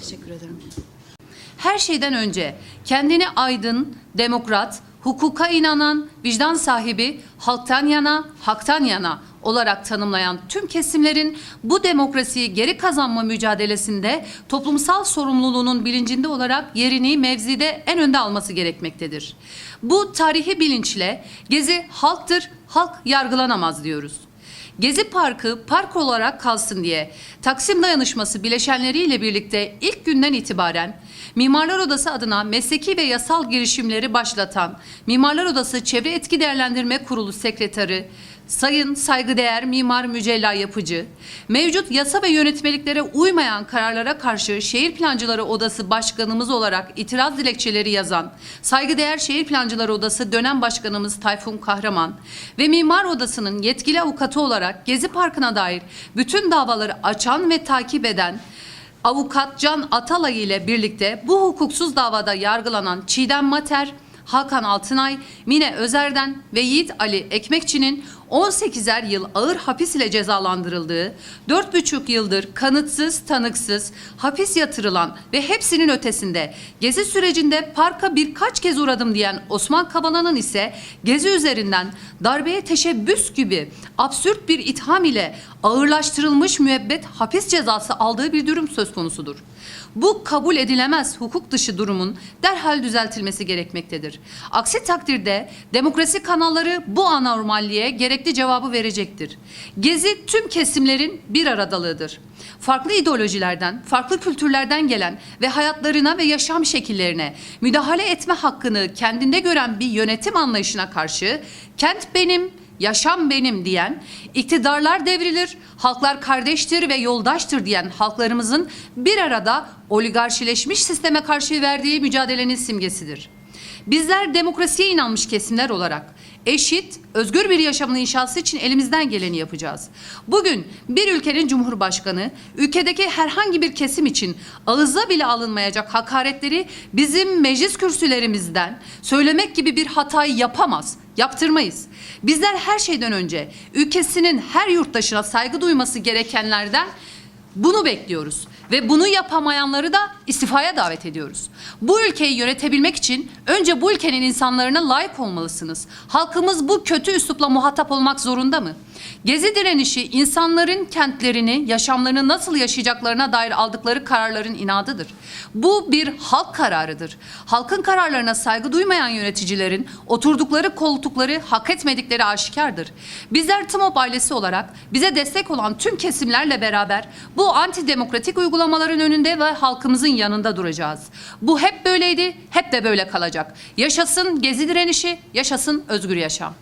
Teşekkür ederim. Her şeyden önce kendini aydın, demokrat, hukuka inanan, vicdan sahibi, halktan yana, haktan yana olarak tanımlayan tüm kesimlerin bu demokrasiyi geri kazanma mücadelesinde toplumsal sorumluluğunun bilincinde olarak yerini mevzide en önde alması gerekmektedir. Bu tarihi bilinçle Gezi halktır, halk yargılanamaz diyoruz. Gezi Parkı park olarak kalsın diye. Taksim Dayanışması bileşenleriyle birlikte ilk günden itibaren Mimarlar Odası adına mesleki ve yasal girişimleri başlatan Mimarlar Odası Çevre Etki Değerlendirme Kurulu Sekreteri Sayın saygıdeğer Mimar Mücella Yapıcı, mevcut yasa ve yönetmeliklere uymayan kararlara karşı Şehir Plancıları Odası Başkanımız olarak itiraz dilekçeleri yazan saygıdeğer Şehir Plancıları Odası dönem başkanımız Tayfun Kahraman ve Mimar Odası'nın yetkili avukatı olarak Gezi Parkı'na dair bütün davaları açan ve takip eden Avukat Can Atalay ile birlikte bu hukuksuz davada yargılanan Çiğdem Mater, Hakan Altınay, Mine Özer'den ve Yiğit Ali Ekmekçi'nin 18'er yıl ağır hapis ile cezalandırıldığı, 4,5 yıldır kanıtsız, tanıksız, hapis yatırılan ve hepsinin ötesinde gezi sürecinde parka birkaç kez uğradım diyen Osman Kavala'nın ise gezi üzerinden darbeye teşebbüs gibi absürt bir itham ile ağırlaştırılmış müebbet hapis cezası aldığı bir durum söz konusudur. Bu kabul edilemez hukuk dışı durumun derhal düzeltilmesi gerekmektedir. Aksi takdirde demokrasi kanalları bu anormalliğe gerekli cevabı verecektir. Gezi tüm kesimlerin bir aradalığıdır. Farklı ideolojilerden, farklı kültürlerden gelen ve hayatlarına ve yaşam şekillerine müdahale etme hakkını kendinde gören bir yönetim anlayışına karşı kent benim, yaşam benim diyen, iktidarlar devrilir, halklar kardeştir ve yoldaştır diyen halklarımızın bir arada oligarşileşmiş sisteme karşı verdiği mücadelenin simgesidir. Bizler demokrasiye inanmış kesimler olarak eşit, özgür bir yaşamın inşası için elimizden geleni yapacağız. Bugün bir ülkenin cumhurbaşkanı ülkedeki herhangi bir kesim için ağıza bile alınmayacak hakaretleri bizim meclis kürsülerimizden söylemek gibi bir hatayı yapamaz, yaptırmayız. Bizler her şeyden önce ülkesinin her yurttaşına saygı duyması gerekenlerden bunu bekliyoruz ve bunu yapamayanları da istifaya davet ediyoruz. Bu ülkeyi yönetebilmek için önce bu ülkenin insanlarına layık olmalısınız. Halkımız bu kötü üslupla muhatap olmak zorunda mı? Gezi direnişi insanların kentlerini, yaşamlarını nasıl yaşayacaklarına dair aldıkları kararların inadıdır. Bu bir halk kararıdır. Halkın kararlarına saygı duymayan yöneticilerin oturdukları koltukları hak etmedikleri aşikardır. Bizler TMOB ailesi olarak bize destek olan tüm kesimlerle beraber bu antidemokratik uygulamaların önünde ve halkımızın yanında duracağız. Bu hep böyleydi, hep de böyle kalacak. Yaşasın gezi direnişi, yaşasın özgür yaşam.